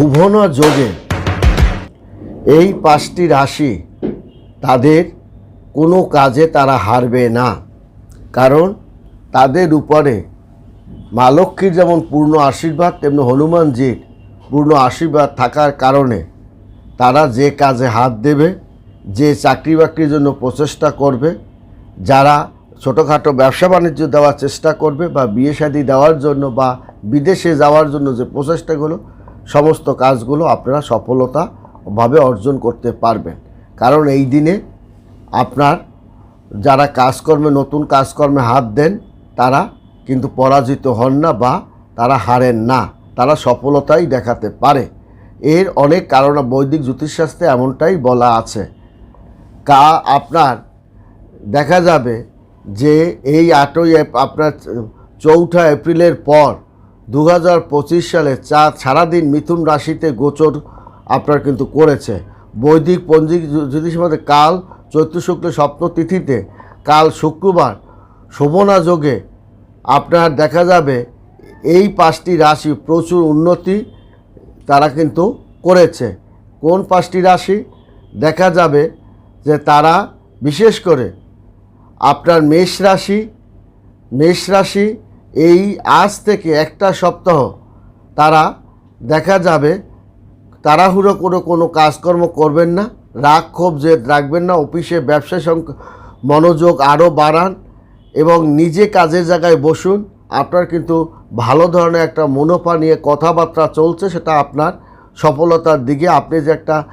শুভনা যোগে এই পাঁচটি রাশি তাদের কোনো কাজে তারা হারবে না। কারণ তাদের উপরে মা লক্ষ্মীর যেমন পূর্ণ আশীর্বাদ, তেমনি হনুমানজির পূর্ণ আশীর্বাদ থাকার কারণে তারা যে কাজে হাত দেবে, যে চাকরি বাকরির জন্য প্রচেষ্টা করবে, যারা ছোটোখাটো ব্যবসা বাণিজ্য দেওয়ার চেষ্টা করবে বা বিয়ে শাদী দেওয়ার জন্য বা বিদেশে যাওয়ার জন্য যে প্রচেষ্টাগুলো সমস্ত কাজগুলো আপনারা সফলতাভাবে অর্জন করতে পারবেন। কারণ এই দিনে আপনার যারা কাজকর্মে, নতুন কাজকর্মে হাত দেন, তারা কিন্তু পরাজিত হন না বা তারা হারেন না। তারা সফলতাই দেখাতে পারে। এর অনেক কারণ বৈদিক জ্যোতিষশাস্ত্রে এমনটাই বলা আছে। কা আপনার, দেখা যাবে যে এই আটই আপনার চৌঠা এপ্রিলের পর দু হাজার পঁচিশ সালে চাঁদ সারাদিন মিথুন রাশিতে গোচর আপনার কিন্তু করেছে। বৈদিক পঞ্জিক জ্যোতিষ মধ্যে কাল চৈত্র শুক্ল সপ্তম তিথিতে, কাল শুক্রবার শোভনা যোগে আপনার দেখা যাবে এই পাঁচটি রাশি প্রচুর উন্নতি তারা কিন্তু করেছে। কোন পাঁচটি রাশি? দেখা যাবে যে তারা বিশেষ করে আপনার মেষ রাশি মেষ রাশি এই আজ থেকে একটা সপ্তাহ তারা দেখা যাবে। তাড়াহুড়ো করে কোনো কাজকর্ম করবেন না। রাগ, ক্ষোভ, জেদ রাখবেন না। অফিসে ব্যবসা সংক- মনোযোগ আরও বাড়ান এবং নিজে কাজের জায়গায় বসুন। আপনার কিন্তু ভালো ধরনের একটা মুনাফা নিয়ে কথাবার্তা চলছে, সেটা আপনার সফলতার দিকে। আপনি যে একটা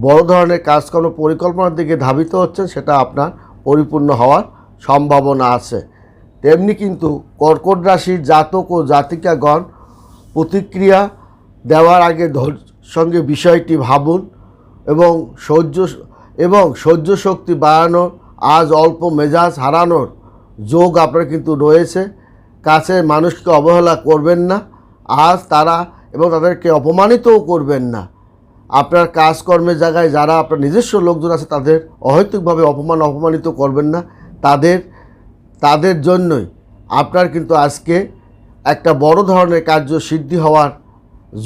বড় ধরনের কাজকর্ম পরিকল্পনার দিকে ধাবিত হচ্ছেন, সেটা আপনার পরিপূর্ণ হওয়ার সম্ভাবনা আছে। তেমনি কিন্তু কর্কট রাশির জাতক ও জাতিকাগণ প্রতিক্রিয়া দেওয়ার আগে সঙ্গে বিষয়টি ভাবুন এবং সহ্য এবং সহ্য শক্তি বাড়ানোর, আজ অল্প মেজাজ হারানোর যোগ আপনার কিন্তু রয়েছে। কাছে মানুষকে অবহেলা করবেন না। আজ তারা এবং তাদেরকে অপমানিতও করবেন না। আপনার কাজকর্মের জায়গায় যারা আপনার নিজস্ব লোকজন আছে, তাদের অহৈতুকভাবে অপমান, অপমানিত করবেন না। তাদের তাদের জন্যই আপনার কিন্তু আজকে একটা বড় ধরনের কার্য সিদ্ধি হওয়ার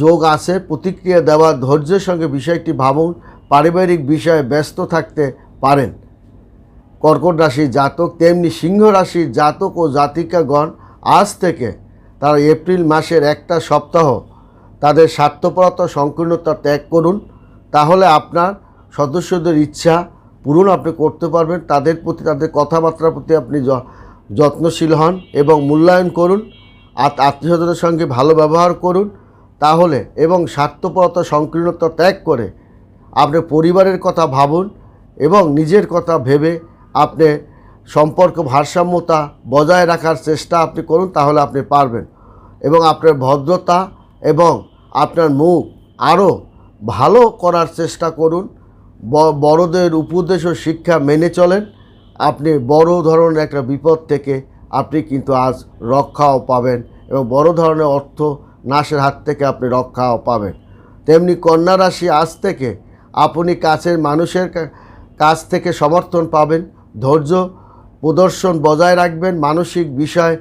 যোগ আছে। প্রতিক্রিয়া দেওয়ার ধৈর্যের সঙ্গে বিষয়টি ভাবুন, পারিবারিক বিষয়ে ব্যস্ত থাকতে পারেন। কর্কট রাশির জাতক, তেমনি সিংহ রাশির জাতক ও জাতিকাগণ আজ থেকে তারা এপ্রিল মাসের একটা সপ্তাহ তাদের স্বার্থপরতা, সংকীর্ণতা ত্যাগ করুন। তাহলে আপনার সদস্যদের ইচ্ছা পূরণ আপনি করতে পারবেন। তাদের প্রতি, তাদের কথাবার্তার প্রতি আপনি যত্নশীল হন এবং মূল্যায়ন করুন আত- আত্মীয়স্বজনের সঙ্গে ভালো ব্যবহার করুন, তাহলে এবং স্বার্থপরতা, সংকীর্ণতা ত্যাগ করে আপনি পরিবারের কথা ভাবুন এবং নিজের কথা ভেবে আপনি সম্পর্ক ভারসাম্যতা বজায় রাখার চেষ্টা আপনি করুন, তাহলে আপনি পারবেন। এবং আপনার ভদ্রতা এবং আপনার মুখ আরও ভালো করার চেষ্টা করুন। বড়দের উপদেশ ও শিক্ষা মেনে চলেন। আপনি বড় ধরনের একটা বিপদ থেকে আপনি কিন্তু আজ রক্ষাও পাবেন এবং বড় ধরনের অর্থ নাশের হাত থেকে আপনি রক্ষাও পাবেন। তেমনি কন্যা রাশি আজ থেকে আপনি কাছের মানুষের কাছ থেকে সমর্থন পাবেন, ধৈর্য প্রদর্শন বজায় রাখবেন, মানসিক বিষয়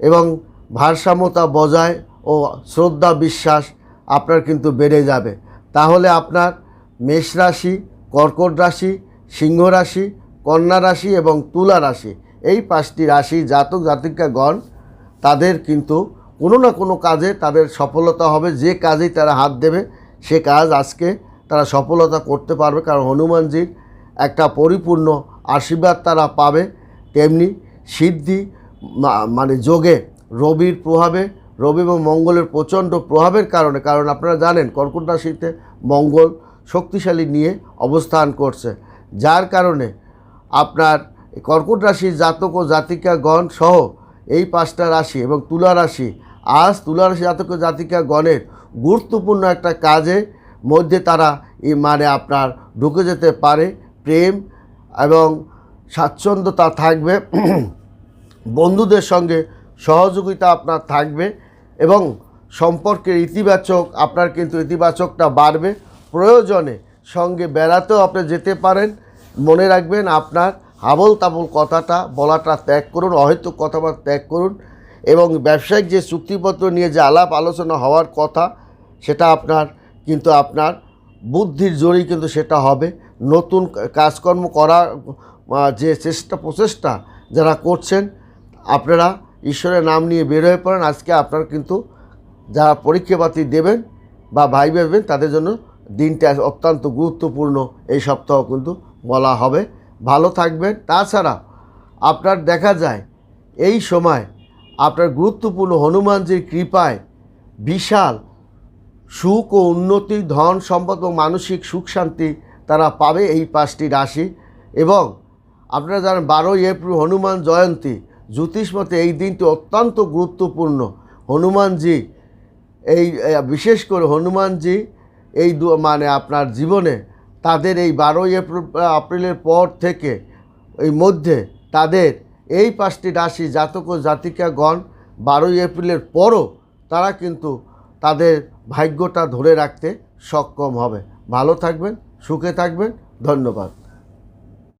এবং ভারসাম্যতা বজায় ও শ্রদ্ধা বিশ্বাস আপনার কিন্তু বেড়ে যাবে। তাহলে আপনার মেষ রাশি, কর্কট রাশি, সিংহ রাশি কন্যা রাশি এবং তুলা রাশি। এই পাঁচটি রাশি জাতক জাতিকাগণ, তাদের কিন্তু কোনো না কোনো কাজে তাদের সফলতা হবে। যে কাজেই তারা হাত দেবে, সে কাজ আজকে তারা সফলতা করতে পারবে। কারণ হনুমানজির একটা পরিপূর্ণ আশীর্বাদ তারা পাবে। তেমনি সিদ্ধি মানে যোগে রবির প্রভাবে, রবি এবং মঙ্গলের প্রচণ্ড প্রভাবের কারণে, কারণ আপনারা জানেন কর্কট রাশিতে মঙ্গল শক্তিশালী নিয়ে অবস্থান করছে। যার কারণে আপনার কর্কট রাশির জাতক ও জাতিকাগণ সহ এই পাঁচটা রাশি এবং তুলা রাশি। আজ তুলা রাশি জাতক ও জাতিকাগণের গুরুত্বপূর্ণ একটা কাজে মধ্যে তারা এই মানে আপনার ঢুকে যেতে পারে। প্রেম এবং স্বাচ্ছন্দ্যতা থাকবে। বন্ধুদের সঙ্গে সহযোগিতা আপনার থাকবে এবং সম্পর্কের ইতিবাচক, আপনার কিন্তু ইতিবাচকটা বাড়বে। প্রয়োজনে সঙ্গে বেড়াতেও আপনি যেতে পারেন। মনে রাখবেন আপনার হাবল তাবল কথাটা বলাটা ত্যাগ করুন, অহেতুক কথাবার্তা ত্যাগ করুন এবং ব্যবসায়িক যে চুক্তিপত্র নিয়ে যে আলাপ আলোচনা হওয়ার কথা, সেটা আপনার কিন্তু আপনার বুদ্ধির জোরেই কিন্তু সেটা হবে। নতুন কাজকর্ম করা যে চেষ্টা, প্রচেষ্টা যারা করছেন, আপনারা ঈশ্বরের নাম নিয়ে বের হয়ে পড়েন। আজকে আপনার কিন্তু যারা পরীক্ষাপাতি দেবেন বা ভাই ভাববেন তাদের জন্য দিনটা অত্যন্ত গুরুত্বপূর্ণ। এই সপ্তাহ কিন্তু বলা হবে। ভালো থাকবেন। তাছাড়া আপনার দেখা যায়, এই সময় আপনার গুরুত্বপূর্ণ হনুমানজির কৃপায় বিশাল সুখ ও উন্নতি, ধন সম্পদ ও মানসিক সুখ শান্তি তারা পাবে এই পাঁচটি রাশি। এবং আপনারা জানেন, বারোই এপ্রিল হনুমান জয়ন্তী। জ্যোতিষ মতে এই দিনটি অত্যন্ত গুরুত্বপূর্ণ। হনুমানজি এই বিশেষ করে হনুমানজি এই মানে আপনার জীবনে তাদের এই বারোই এপ্রিল, এপ্রিলের পর থেকে, এই মধ্যে তাদের এই পাঁচটি রাশি জাতক ও জাতিকাগণ বারোই এপ্রিলের পরও তারা কিন্তু তাদের ভাগ্যটা ধরে রাখতে সক্ষম হবে। ভালো থাকবেন, সুখে থাকবেন। ধন্যবাদ।